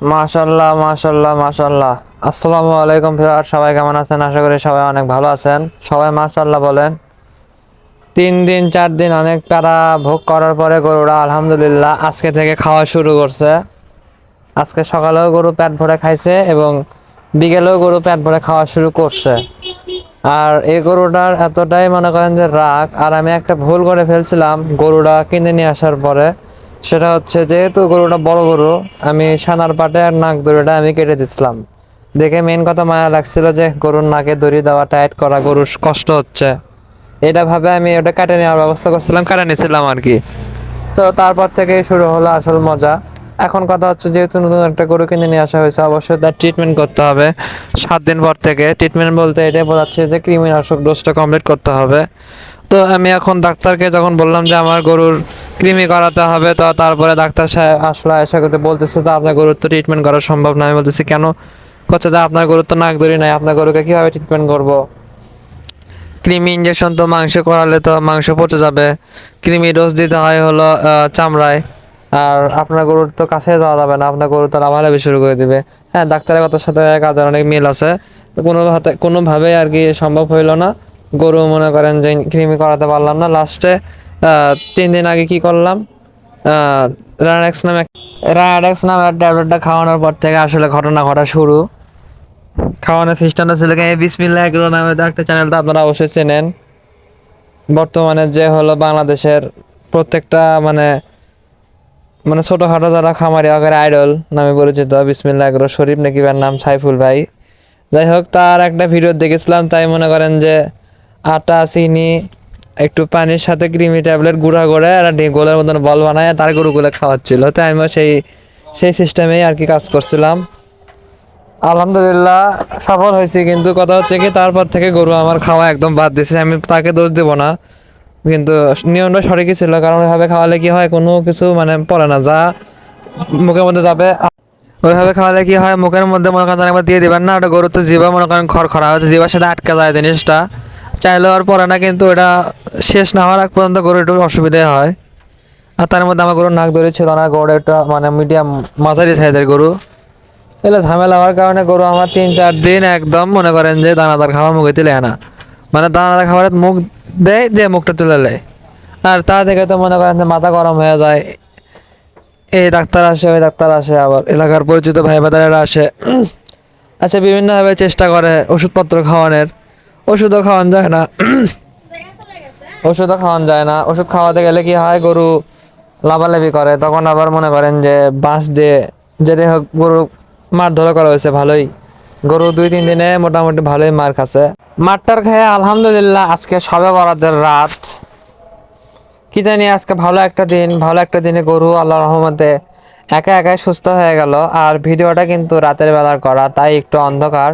মাশাল্লাহ মাশাল্লাহ মাশাল্লাহ। আসসালামু আলাইকুম ভিউয়ার সবাই কেমন আছেন? আশা করি সবাই অনেক ভালো আছেন। সবাই মাশাল্লাহ বলেন। তিন দিন, চার দিন অনেক প্যারা ভোগ করার পরে গরুরা আলহামদুলিল্লাহ আজকে থেকে খাওয়া শুরু করছে। আজকে সকালেও গরু পেট ভরে খাইছে এবং বিকেলেও গরু পেট ভরে খাওয়া শুরু করছে। আর এই গরুটার এতটাই মনে করেন যে রাগ, আর আমি একটা ভুল করে ফেলছিলাম গরুটা কিনে নিয়ে আসার পরে। সেটা হচ্ছে যেহেতু গরুটা বড় গরু, আমি সানার পাটে আর নাক দড়িটা আমি কেটে দিছিলাম। দেখে মেন কথা মায়া লাগছিল যে গরুর নাকে দড়ি দেওয়া টাইট করা গরুর কষ্ট হচ্ছে। এটা ভাবে আমি ওটা কাটে নেওয়ার ব্যবস্থা করছিলাম, কাটে নিয়েছিলাম আর কি। তো তারপর থেকে শুরু হলো আসল মজা। এখন কথা হচ্ছে যেহেতু নতুন একটা গরু কিনে নিয়ে আসা হয়েছে, অবশ্যই তার ট্রিটমেন্ট করতে হবে। সাত দিন পর থেকে ট্রিটমেন্ট বলতে এটাই বোঝাচ্ছে যে কৃমিনাশক ডোজটা কমপ্লিট করতে হবে। তো আমি এখন ডাক্তারকে যখন বললাম যে আমার গরুর কৃমি করাতে হবে, তো তারপরে ডাক্তার সাহেব আসলে আশা করতে বলতেছে তো আপনার গরুর তো ট্রিটমেন্ট করা সম্ভব না। আমি বলতেছি, কেন? করছে যে, আপনার গরুর তো নাক ধরি নাই, আপনার গরুকে কীভাবে ট্রিটমেন্ট করব? কৃমি ইঞ্জেকশন তো মাংস করালে তো মাংস পচে যাবে। কৃমি ডোজ দিতে হয় হলো চামড়ায়। আর আপনার গরুর তো কাছে যাওয়া যাবে না, আপনার গরু তো লাভালাভি শুরু করে দিবে। হ্যাঁ ডাক্তারের কথার সাথে কাজের অনেক মিল আছে। কোনো হাতে কোনোভাবেই আর কি সম্ভব হইল না। গরু মনে করেন যে কৃমি করাতে পারলাম না। লাস্টে তিন দিন আগে কি করলাম? রানাডেক্স নামে রানাডেক্স নামের ট্যাবলেটটা খাওয়ানোর পর থেকে আসলে ঘটনা ঘটা শুরু। খাওয়ানোর সিস্টেমটা ছিল কি? বিসমিল্লাহ এগুলো নামে একটা চ্যানেল তো আপনারা অবশ্যই চেনেন। বর্তমানে যে হলো বাংলাদেশের প্রত্যেকটা মানে মানে ছোটোখাটো যারা খামারি আকারে আইডল নামে পরিচিত, বিসমিল্লাহ এগুলো শরীফ নাকি নাম সাইফুল ভাই। যাই হোক, তার একটা ভিডিও দেখেছিলাম, তাই মনে করেন যে আটা, চিনি, একটু পানির সাথে ক্রিমি ট্যাবলেট গুঁড়া করে আর গোলের মতন বল বানায় তার গরুগুলো খাওয়াচ্ছিল। তাই আমিও সেই সেই সিস্টেমেই আর কি কাজ করছিলাম। আলহামদুলিল্লাহ, সফল হয়েছি কিন্তু কথা হচ্ছে কি, তারপর থেকে গরু আমার খাওয়া একদম বাদ দিয়েছে আমি তাকে দোষ দেবো না। কিন্তু নিয়মটা সঠিকই ছিল, কারণ ওইভাবে খাওয়ালে কি হয়, কোনো কিছু মানে পড়ে না, যা মুখের মধ্যে যাবে। ওইভাবে খাওয়ালে কি হয়, মুখের মধ্যে মনে করেন একবার দিয়ে দিবেন না, ওটা গরু তো জিভা মনে করেন খড়খড়া হচ্ছে জিভার সাথে আটকে যায় জিনিসটা। চাইলেও আর পরে না কিন্তু এটা শেষ না হওয়ার আগ পর্যন্ত গরু একটু অসুবিধা হয়। আর তার মধ্যে আমার গরুর নাক ধরেছিল না গরু একটা মানে মিডিয়াম মাঝারি সাইজের গরু। এগুলো ঝামেলা হওয়ার কারণে গরু আমার তিন চার দিন একদম মনে করেন যে দানাদার খাবার মুখে তুলে আনা। মানে দানাদার খাবারের মুখ দেয় দিয়ে মুখটা তুলে নেয়। আর তা থেকে তো মনে করেন যে মাথা গরম হয়ে যায়। এই ডাক্তার আসে, ওই ডাক্তার আসে, আবার এলাকার পরিচিত ভাই বাদারেরা আসে। আচ্ছা বিভিন্নভাবে চেষ্টা করে ওষুধপত্র খাওয়ানোর। ওষুধও খাওয়ানো যায় না। ওষুধও খাওয়ানো যায় না। ওষুধ খাওয়াতে গেলে কি হয়, গরু লাভালাভি করে। তখন আবার মনে করেন যে বাঁশ দিয়ে যেটাই হোক গরু মার ধরে করা হয়েছে, ভালোই। গরু দুই, তিন দিনে মোটামুটি ভালোই মার খাচ্ছে। মারটার খেয়ে আলহামদুলিল্লাহ আজকে সবে বরাদের রাত। কি জানি আজকে ভালো একটা দিন, ভালো একটা দিনে গরু আল্লাহ রহমতে একা একাই সুস্থ হয়ে গেল। আর ভিডিওটা কিন্তু রাতের বেলার করা, তাই একটু অন্ধকার।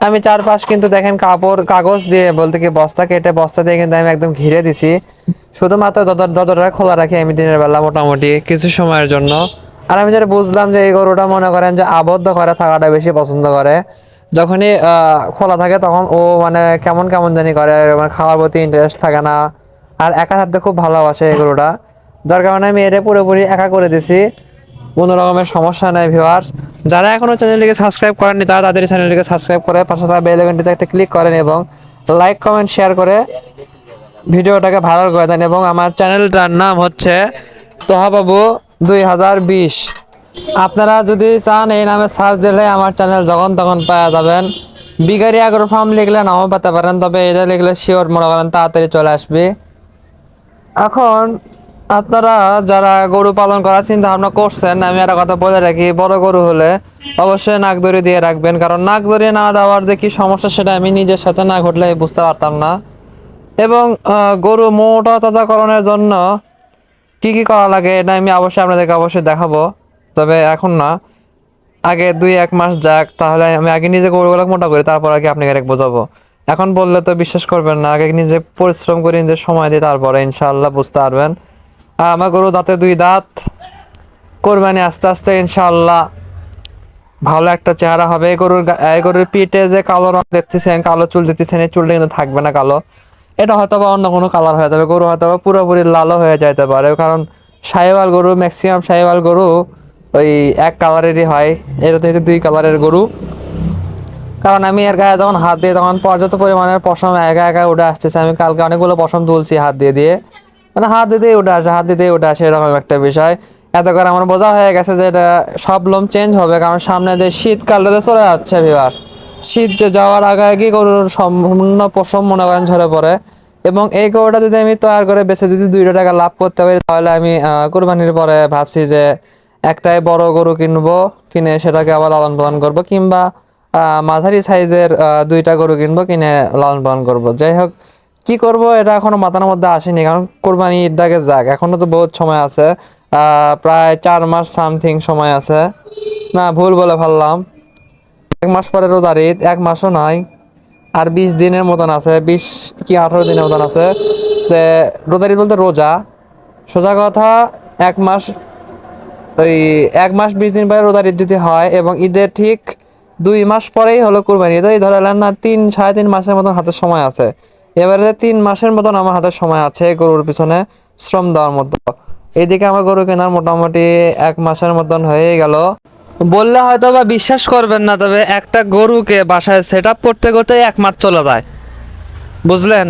আমি চারপাশ কিন্তু দেখেন কাপড়, কাগজ দিয়ে বলতে কি বস্তা কেটে, বস্তা দিয়ে কিন্তু আমি একদম ঘিরে দিছি। শুধুমাত্র দরজা- দরজাটা খোলা রাখি আমি দিনের বেলা মোটামুটি কিছু সময়ের জন্য। আর আমি যেটা বুঝলাম যে এই গরুটা মনে করেন যে আবদ্ধ করে থাকাটা বেশি পছন্দ করে। যখনই খোলা থাকে তখন ও মানে কেমন কেমন জানি করে মানে খাওয়ার প্রতি ইন্টারেস্ট থাকে না। আর একা থাকতে খুব ভালোবাসে এই গরুটা। যার কারণে আমি এটা পুরোপুরি একা করে দিছি। কোনো রকমের সমস্যা নেই ভিউয়ার্স যারা এখনও চ্যানেলটিকে সাবস্ক্রাইব করেননি, তারা তাদের চ্যানেলটিকে সাবস্ক্রাইব করে পাশে থাকা বেল আইকনটিতে একটা ক্লিক করেন এবং লাইক কমেন্ট শেয়ার করে ভিডিওটাকে ভাইরাল করে দেন এবং আমার চ্যানেলটার নাম হচ্ছে তোহাবাবু দুই হাজার বিশ। আপনারা যদি চান এই নামে সার্চ দিলে আমার চ্যানেল যখন তখন পাওয়া যাবেন। বিগারি আগ্রো ফার্ম লিখলে নামও পেতে পারেন, তবে এটা লিখলে শিওর মনে করেন তাড়াতাড়ি চলে আসবে। এখন আপনারা যারা গরু পালন করার চিন্তা ভাবনা করছেন, আমি একটা কথা বলে রাখি, বড় গরু হলে অবশ্যই নাক দড়ি দিয়ে রাখবেন। কারণ নাক দড়ি না দেওয়ার যে কি সমস্যা, সেটা আমি নিজের সাথে না ঘটলে বুঝতে পারতাম না। এবং গরু মোটা তাজাকরণের জন্য কি কি করা লাগে, এটা আমি অবশ্যই আপনাদেরকে অবশ্যই দেখাবো। তবে এখন না, আগে দুই এক মাস যাক, তাহলে আমি আগে নিজে গরুগুলো মোটা করি, তারপর আগে আপনাকে এক বোঝাবো। এখন বললে তো বিশ্বাস করবেন না, আগে নিজে পরিশ্রম করে নিজে সময় দিই তারপরে ইনশাআল্লাহ বুঝতে পারবেন। আমার গরু দাঁতে দুই দাঁত। কোরবানি আস্তে আস্তে ইনশাল্লাহ ভালো একটা চেহারা হবে। গরুর গরুর পিঠে যে কালো রং দেখতেছেন, কালো চুল দেখতেছেন, এই চুলটা কিন্তু থাকবে না কালো। এটা হয়তো বা অন্য কোনো কালার হয়ে যাবে। গরু হয়তো বা পুরোপুরি লালও হয়ে যাইতে পারে। কারণ সাহেবাল গরু, ম্যাক্সিমাম সাহেবাল গরু ওই এক কালারেরই হয়। এটা তো দুই কালারের গরু। কারণ আমি এর গায়ে যখন হাত দিয়ে, তখন পর্যাপ্ত পরিমাণের পশম একা একা উঠে আসতেছে। আমি কালকে অনেকগুলো পশম তুলছি হাত দিয়ে দিয়ে। মানে হাত দিতেই উঠে আসে, হাত দিতেই উঠে আসে, এরকম একটা বিষয়। এত করে আমার বোঝা হয়ে গেছে যে এটা সব লোম চেঞ্জ হবে, কারণ সামনে যে শীতকালটাতে চলে যাচ্ছে বিবাস শীত যে যাওয়ার আগে আগে গরুর সম্পূর্ণ পশম মনে করেন ঝরে পড়ে। এবং এই গরুটা যদি আমি তৈরি করে বেছে যদি দুইটা টাকা লাভ করতে পারি, তাহলে আমি কোরবানির পরে ভাবছি যে একটাই বড় গরু কিনবো, কিনে সেটাকে আবার লালন পালন করব, কিংবা মাঝারি সাইজের দুইটা গরু কিনবো, কিনে লালন পালন করব। যাই হোক কি করব? এটা এখনও মাথার মধ্যে আসেনি। কারণ কোরবানি ঈদটাকে যাক, এখনও তো বহুত সময় আছে। প্রায় চার মাস সামথিং সময় আছে। না, ভুল বলে ফেললাম। এক মাস পরে রোজার ঈদ, এক মাসও নয় আর বিশ দিনের মতন আছে, বিশ কি আঠারো দিনের মতন আছে। তে রোজার ঈদ বলতে রোজা। সোজা কথা, এক মাস, ওই এক মাস বিশ দিন পরে রোজার ঈদ যদি হয় এবং ঈদের ঠিক দুই মাস পরেই হলো কোরবানি ঈদ, এই ধরে না, তিন, সাড়ে তিন মাসের মতন হাতে সময় আছে। এবারে তিন মাসের মতন আমার হাতে সময় আছে গরুর পিছনে শ্রম দেওয়ার মতো। এদিকে আমার গরু কেনার মোটামুটি এক মাসের মতন হয়ে গেল। বললে হয়তো বা বিশ্বাস করবেন না, তবে একটা গরুকে বাসায় সেট আপ করতে করতে এক মাস চলে যায়। বুঝলেন?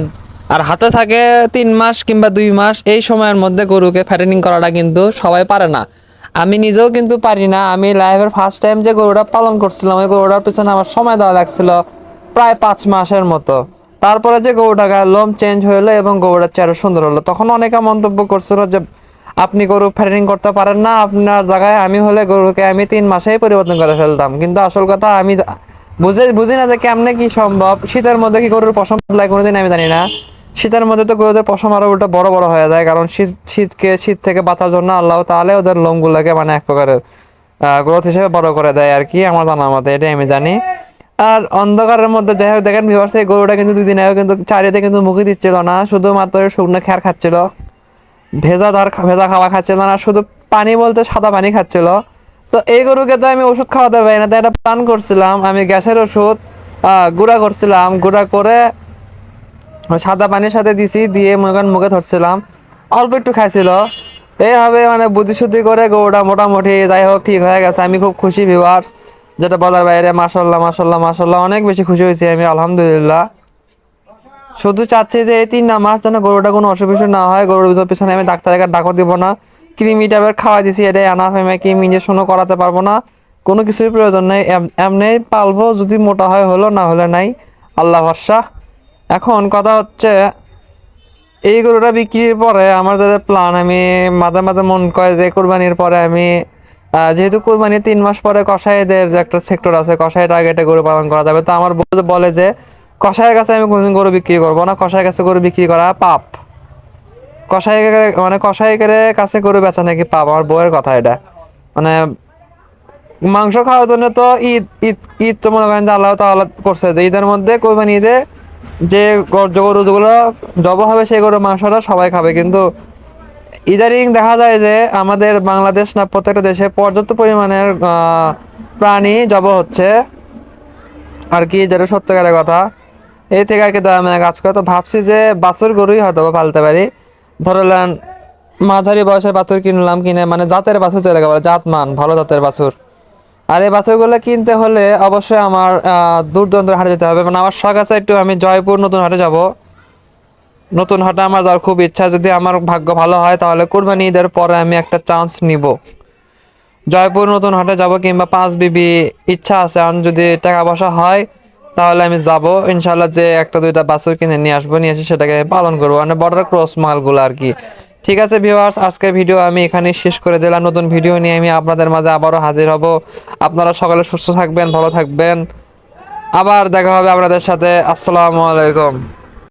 আর হাতে থাকে তিন মাস কিংবা দুই মাস, এই সময়ের মধ্যে গরুকে ফ্যাটেনিং করাটা কিন্তু সবাই পারে না। আমি নিজেও কিন্তু পারি না। আমি লাইফের ফার্স্ট টাইম যে গরুটা পালন করছিলাম, ওই গরুটার পিছনে আমার সময় দেওয়া লাগছিল প্রায় পাঁচ মাসের মতো। তারপরে যে গরুটা গায়ে লোম চেঞ্জ হলো এবং গরুটার চেহারা সুন্দর হলো, তখন অনেকে মন্তব্য করছিল যে, আপনি গরু ফ্যাটেনিং করতে পারেন না, আপনার জায়গায় আমি হলে গরুকে আমি তিন মাসেই পরিবর্তন করে ফেলতাম। কিন্তু আসল কথা, আমি বুঝে, বুঝি না যে কেমনে কি সম্ভব। শীতের মধ্যে কি গরুর পশম বদলায় কোনোদিন আমি জানি না। শীতের মধ্যে তো গরুদের পশম আরও উল্টো বড় বড় হয়ে যায়, কারণ শীত, শীতকে, শীত থেকে বাঁচার জন্য আল্লাহ তাহলে ওদের লোমগুলোকে মানে এক প্রকারের গ্রোথ হিসেবে বড় করে দেয় আর কি, আমার জানা মতে, এটাই আমি জানি। আর অন্ধকারের মধ্যে যাই হোক, দেখেন ভিউয়ার্স এই গরুটা কিন্তু দুই দিন আগে কিন্তু চারিতে কিন্তু মুখে দিচ্ছিল না, শুধুমাত্র শুকনো খেয়ার খাচ্ছিল। ভেজা দার ভেজা খাওয়া খাচ্ছিল না, শুধু পানি বলতে সাদা পানি খাচ্ছিল। তো এই গরুকে তো আমি ওষুধ খাওয়াতে পারি না, তাই একটা প্ল্যান করছিলাম। আমি গ্যাসের ওষুধ গুঁড়া করছিলাম। গুঁড়া করে সাদা পানির সাথে দিছি, দিয়ে মনে মুখে ধরছিলাম। অল্প একটু খাইছিল। এইভাবে মানে বুদ্ধি শুদ্ধি করে গরুটা মোটামুটি যাই হোক, ঠিক হয়ে গেছে। আমি খুব খুশি ভিউয়ার্স যেটা বলার বাইরে মাসাল্লাহ মাসাল্লাহ মাসাল্লাহ অনেক বেশি খুশি হয়েছি আমি, আলহামদুলিল্লাহ। শুধু চাচ্ছি যে এই তিন না মাস যেন গরুটা কোনো অসুখ বিসুখ না হয়, গরুর পিছনে আমি ডাক্তারের কাছে ডাকও দিব না। ক্রিমি ট্যাবলেট খাওয়াই দিছি এটাই আনা ফেমে ক্রিম ইঞ্জেকশনও করাতে পারব না। কোনো কিছুর প্রয়োজন নেই, এম- এমনি পালবো, যদি মোটা হয় হলো, না হলে নাই। আল্লাহ ভরসা। এখন কথা হচ্ছে, এই গরুটা বিক্রির পরে আমার যাদের প্ল্যান আমি মাঝে মাঝে মন করে যে, কোরবানির পরে আমি যেহেতু কোরবানির তিন মাস পরে কষাইদের একটা সেক্টর আছে কষাই টার্গেটে গরু পালন করা যাবে। তো আমার বলে যে কষাইয়ের কাছে আমি কোনোদিন গরু বিক্রি করব না। কষাইয়ের কাছে গরু বিক্রি করা পাপ। কষাই মানে কষাইকের কাছে গরু বেচা নাকি পাপ? আমার বউয়ের কথা এটা। মানে মাংস খাওয়ার জন্য তো ঈদ ঈদ ঈদ তো মনে করেন যে আল্লাহ তাআলা করছে যে, ঈদের মধ্যে কোরবানি ঈদে যে গর- গরু যেগুলো জব হবে, সেই গরুর মাংসটা সবাই খাবে। কিন্তু ইদারিং দেখা যায় যে আমাদের বাংলাদেশ না প্রত্যেকটা দেশে পর্যাপ্ত পরিমাণের প্রাণী জব হচ্ছে। আর কি, যেটা সত্যকারের কথা। এই থেকে আর কি দয়া মানে কাজ করে। তো ভাবছি যে বাছুর গরুই হয়তো পালতে পারি। ধরলেন মাঝারি বয়সের বাছুর কিনলাম কিনে মানে জাতের বাছুর চলে গেল জাত মান ভালো জাতের বাছুর। আর এই বাছুরগুলো কিনতে হলে অবশ্যই আমার দূর দূরান্তের হাটে যেতে হবে। মানে আমার শখ আছে একটু আমি জয়পুর নতুন হাটে যাব। নতুন হাটে আমার যাওয়ার খুব ইচ্ছা। যদি আমার ভাগ্য ভালো হয়, তাহলে কোরবানি ঈদের পরে আমি একটা চান্স নিব। জয়পুর নতুন হাটে যাব কিংবা পাঁচ বিবি ইচ্ছা আছে, আর যদি টাকা পয়সা হয়, তাহলে আমি যাব। ইনশাল্লাহ যে একটা দুইটা বাছুর কিনে নিয়ে আসব, নিয়ে এসে সেটাকে পালন করব। মানে বর্ডার ক্রস মালগুলো আর কি। ঠিক আছে ভিউয়ার্স আজকের ভিডিও আমি এখানে শেষ করে দিলাম। নতুন ভিডিও নিয়ে আমি আপনাদের মাঝে আবারও হাজির হব। আপনারা সকালে সুস্থ থাকবেন, ভালো থাকবেন। আবার দেখা হবে আপনাদের সাথে। আসসালামু আলাইকুম।